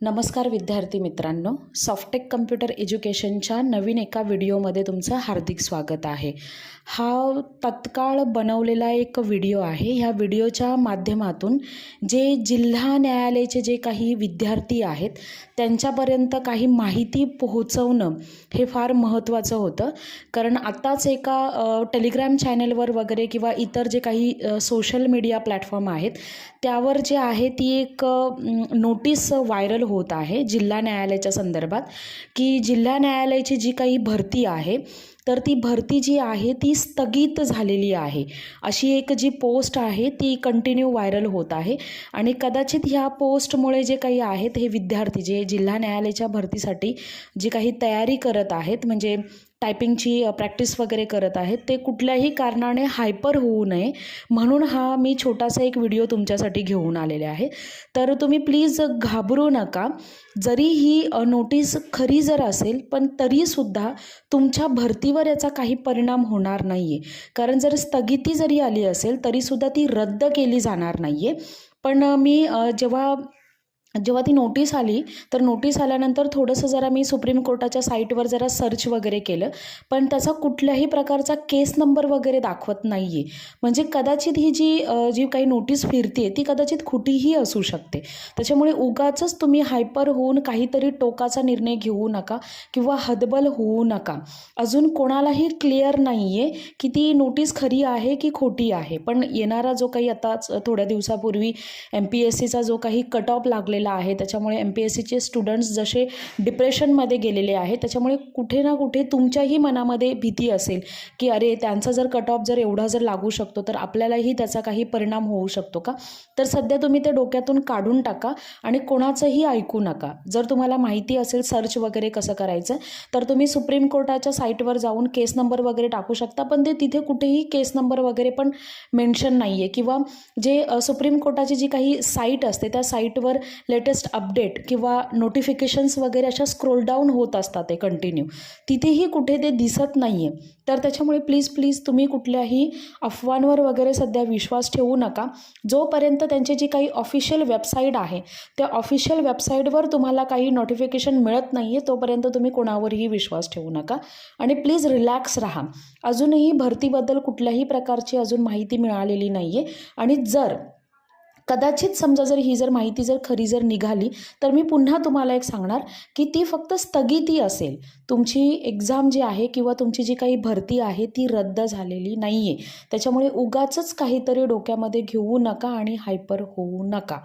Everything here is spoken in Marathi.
नमस्कार विद्यार्थी मित्रांनो सॉफ्टेक कम्प्युटर एज्युकेशनच्या नवीन एका व्हिडिओमध्ये तुमचं हार्दिक स्वागत आहे. हा तत्काळ बनवलेला एक व्हिडिओ आहे. ह्या व्हिडिओच्या माध्यमातून जे जिल्हा न्यायालयाचे जे काही विद्यार्थी आहेत त्यांच्यापर्यंत काही माहिती पोहोचवणं हे फार महत्त्वाचं होतं. कारण आत्ताच एका टेलिग्राम चॅनलवर वगैरे किंवा इतर जे काही सोशल मीडिया प्लॅटफॉर्म आहेत त्यावर जे आहे ती एक नोटीस व्हायरल होत आहे. जिल्हा न्यायालयाच्या संदर्भात की जिल्हा न्यायालयाची जी काही भरती आहे तर ती भरती जी आहे ती स्थगित झालेली आहे. अशी एक जी पोस्ट आहे ती कंटिन्यू व्हायरल होत आहे. आणि कदाचित ह्या पोस्टमुळे जे काही आहेत हे विद्यार्थी जे जिल्हा न्यायालयाच्या भरतीसाठी जी काही तयारी करत आहेत म्हणजे टायपिंगची प्रॅक्टिस वगैरे करत आहेत ते कुठल्याही कारणाने हायपर होऊ नये. म्हणून हा मी छोटासा एक व्हिडिओ तुमच्यासाठी घेऊन आलेले आहे. तर तुम्ही प्लीज घाबरू नका. जरी ही नोटीस खरी जर असेल पण तरीसुद्धा तुमच्या भरतीवर याचा काही परिणाम होणार नाही आहे कारण जर स्थगिती जरी आली असेल तरीसुद्धा ती रद्द केली जाणार नाही आहे पण मी जेव्हा जेव्हा ती नोटीस आली तर नोटीस आल्यानंतर थोडंसं जरा मी सुप्रीम कोर्टाच्या साईटवर जरा सर्च वगैरे केलं. पण त्याचा कुठल्याही प्रकारचा केस नंबर वगैरे दाखवत नाही आहे म्हणजे कदाचित ही जी जी काही नोटीस फिरते ती कदाचित खोटीही असू शकते. त्याच्यामुळे उगाचच तुम्ही हायपर होऊन काहीतरी टोकाचा निर्णय घेऊ नका किंवा हदबल होऊ नका. अजून कोणालाही क्लिअर नाही आहे की ती नोटीस खरी आहे की खोटी आहे. पण येणारा जो काही आताच थोड्या दिवसापूर्वी एम पी एस सीचा जो काही कट ऑफ लागलेला आहे. त्याच्यामुळे एम पी एस सीचे स्टुडंट्स जसे डिप्रेशनमध्ये गेलेले आहेत त्याच्यामुळे कुठे ना कुठे तुमच्याही मनामध्ये भीती असेल की अरे त्यांचा जर कट ऑफ जर एवढा जर लागू शकतो तर आपल्यालाही त्याचा काही परिणाम होऊ शकतो का? तर सध्या तुम्ही ते डोक्यातून काढून टाका आणि कोणाचंही ऐकू नका. जर तुम्हाला माहिती असेल सर्च वगैरे कसं करायचं तर तुम्ही सुप्रीम कोर्टाच्या साईटवर जाऊन केस नंबर वगैरे टाकू शकता पण ते तिथे कुठेही केस नंबर वगैरे पण मेन्शन नाही आहे किंवा जे सुप्रीम कोर्टाची जी काही साईट असते त्या साईटवर लेटेस्ट अपडेट किंवा नोटिफिकेशन्स वगैरे अशा स्क्रोल डाऊन होत असतात ते कंटिन्यू तिथेही कुठे ते दिसत नाही आहे तर त्याच्यामुळे प्लीज प्लीज तुम्ही कुठल्याही अफवांवर वगैरे सध्या विश्वास ठेवू नका. जोपर्यंत त्यांची जी काही ऑफिशियल वेबसाईट आहे त्या ऑफिशियल वेबसाईटवर तुम्हाला काही नोटिफिकेशन मिळत नाही आहे तोपर्यंत तुम्ही कोणावरही विश्वास ठेवू नका. आणि प्लीज रिलॅक्स राहा. अजूनही भरतीबद्दल कुठल्याही प्रकारची अजून माहिती मिळालेली नाही आहे आणि जर कदाचित समजा जर ही जर माहिती जर खरी जर निघाली तर मी पुन्हा तुम्हाला एक सांगणार की ती फक्त स्थगिती असेल. तुमची एक्झाम जी आहे किंवा तुमची जी काही भरती आहे ती रद्द झालेली नाही आहे त्याच्यामुळे उगाचच काहीतरी डोक्यामध्ये घेऊ नका आणि हायपर होऊ नका.